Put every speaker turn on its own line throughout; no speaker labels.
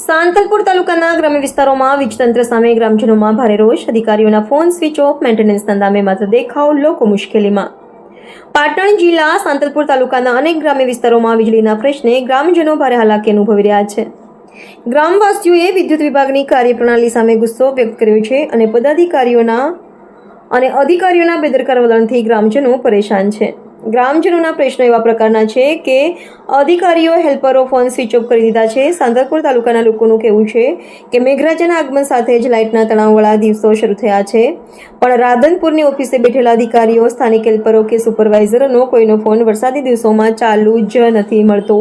સાંતલપુર તાલુકાના ગ્રામ્ય વિસ્તારોમાં વીજતંત્ર સામે ગ્રામજનોમાં ભારે રોષ. અધિકારીઓના ફોન સ્વિચ ઓફ મેન્ટેનન્સના નામે માત્ર દેખાવ, લોકો મુશ્કેલીમાં. પાટણ જિલ્લા સાંતલપુર તાલુકાના અનેક ગ્રામ્ય વિસ્તારોમાં વીજળીના પ્રશ્ને ગ્રામજનો ભારે હાલાકી અનુભવી રહ્યા છે. ગ્રામવાસીઓએ વિદ્યુત વિભાગની કાર્યપ્રણાલી સામે ગુસ્સો વ્યક્ત કર્યો છે અને પદાધિકારીઓના અને અધિકારીઓના બેદરકાર વલણથી ગ્રામજનો પરેશાન છે. ગ્રામજનોના પ્રશ્નો એવા પ્રકારના છે કે અધિકારીઓ હેલ્પરો ફોન સ્વિચ ઓફ કરી દીધા છે. સાંતલપુર તાલુકાના લોકોનું કહેવું છે કે મેઘરાજાના આગમન સાથે જ લાઇટના તણાવવાળા દિવસો શરૂ થયા છે. પણ રાધનપુરની ઓફિસે બેઠેલા અધિકારીઓ, સ્થાનિક હેલ્પરો કે સુપરવાઇઝરોનો કોઈનો ફોન વરસાદી દિવસોમાં ચાલુ જ નથી મળતો.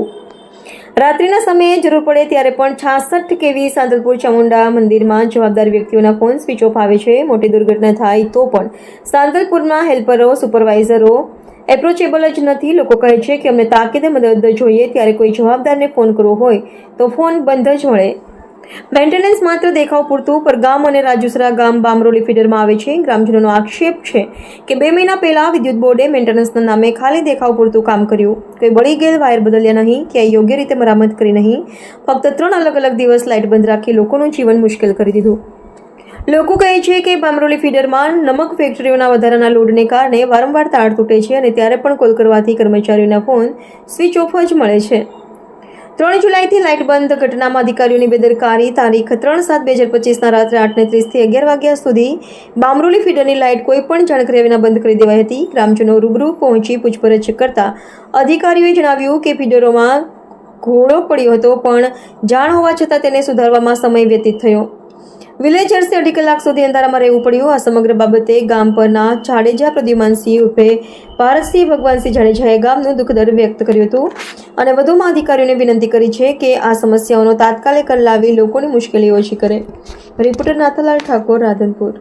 રાત્રિના સમયે જરૂર પડે ત્યારે પણ છાસઠ કેવી સાંતલપુર ચામુંડા મંદિરમાં જવાબદાર વ્યક્તિઓના ફોન સ્વિચ ઓફ આવે છે. મોટી દુર્ઘટના થાય તો પણ સાંતલપુરમાં હેલ્પરો, સુપરવાઇઝરો એપ્રોચેબલ જ નથી. લોકો કહે છે કે અમને તાકીદે મદદ જોઈએ. ત્યારે કોઈ જવાબદારને ફોન કરવો હોય તો ફોન બંધ જ મળે. મેન્ટેનન્સ માત્ર દેખાવ પૂરતું, પર ગામ અને રાજુસરા ગામ બામરોલી ફીડરમાં આવે છે. ગ્રામજનોનો આક્ષેપ છે કે બે મહિના પહેલા વિદ્યુત બોર્ડે મેન્ટેનન્સના નામે ખાલી દેખાવ પૂરતું કામ કર્યું. કોઈ બળી ગયેલ વાયર બદલ્યા નહીં કે યોગ્ય રીતે મરામત કરી નહીં. ફક્ત ત્રણ અલગ અલગ દિવસ લાઇટ બંધ રાખી લોકોનું જીવન મુશ્કેલ કરી દીધું. લોકો કહે છે કે બામરોલી ફીડરમાં નમક ફેક્ટરીઓના વધારાના લોડને કારણે વારંવાર તાર તૂટે છે અને ત્યારે પણ કોલ કરવાથી કર્મચારીઓના ફોન સ્વિચ ઓફ જ મળે છે. ત્રણ જુલાઈથી લાઇટ બંધ ઘટનામાં અધિકારીઓની બેદરકારી તારીખ ત્રણ સાત બે હજાર પચીસના રાત્રે આઠને ત્રીસથી અગિયાર વાગ્યા સુધી બામરોલી ફીડરની લાઇટ કોઈ પણ જાણકારી વિના બંધ કરી દેવાઈ હતી. ગ્રામજનો રૂબરૂ પહોંચી પૂછપરછ કરતા અધિકારીઓએ જણાવ્યું કે ફીડરોમાં ઘોડો પડ્યો હતો પણ જાણ હોવા છતાં તેને સુધારવામાં સમય વ્યતીત થયો. વિલેજર્સે અઢી કલાક સુધી અંધારામાં રહેવું પડ્યું. આ સમગ્ર બાબતે ગામ પરના જાડેજા પ્રદ્યુમાનસિંહ ઉર્ફે ભારતસિંહ ભગવાનસિંહ જાડેજાએ ગામનું દુઃખદર વ્યક્ત કર્યું હતું અને વધુમાં અધિકારીઓને વિનંતી કરી છે કે આ સમસ્યાઓનો તાત્કાલિક લાવી લોકોની મુશ્કેલી ઓછી કરે. રિપોર્ટર નાથાલાલ ઠાકોર, રાધનપુર.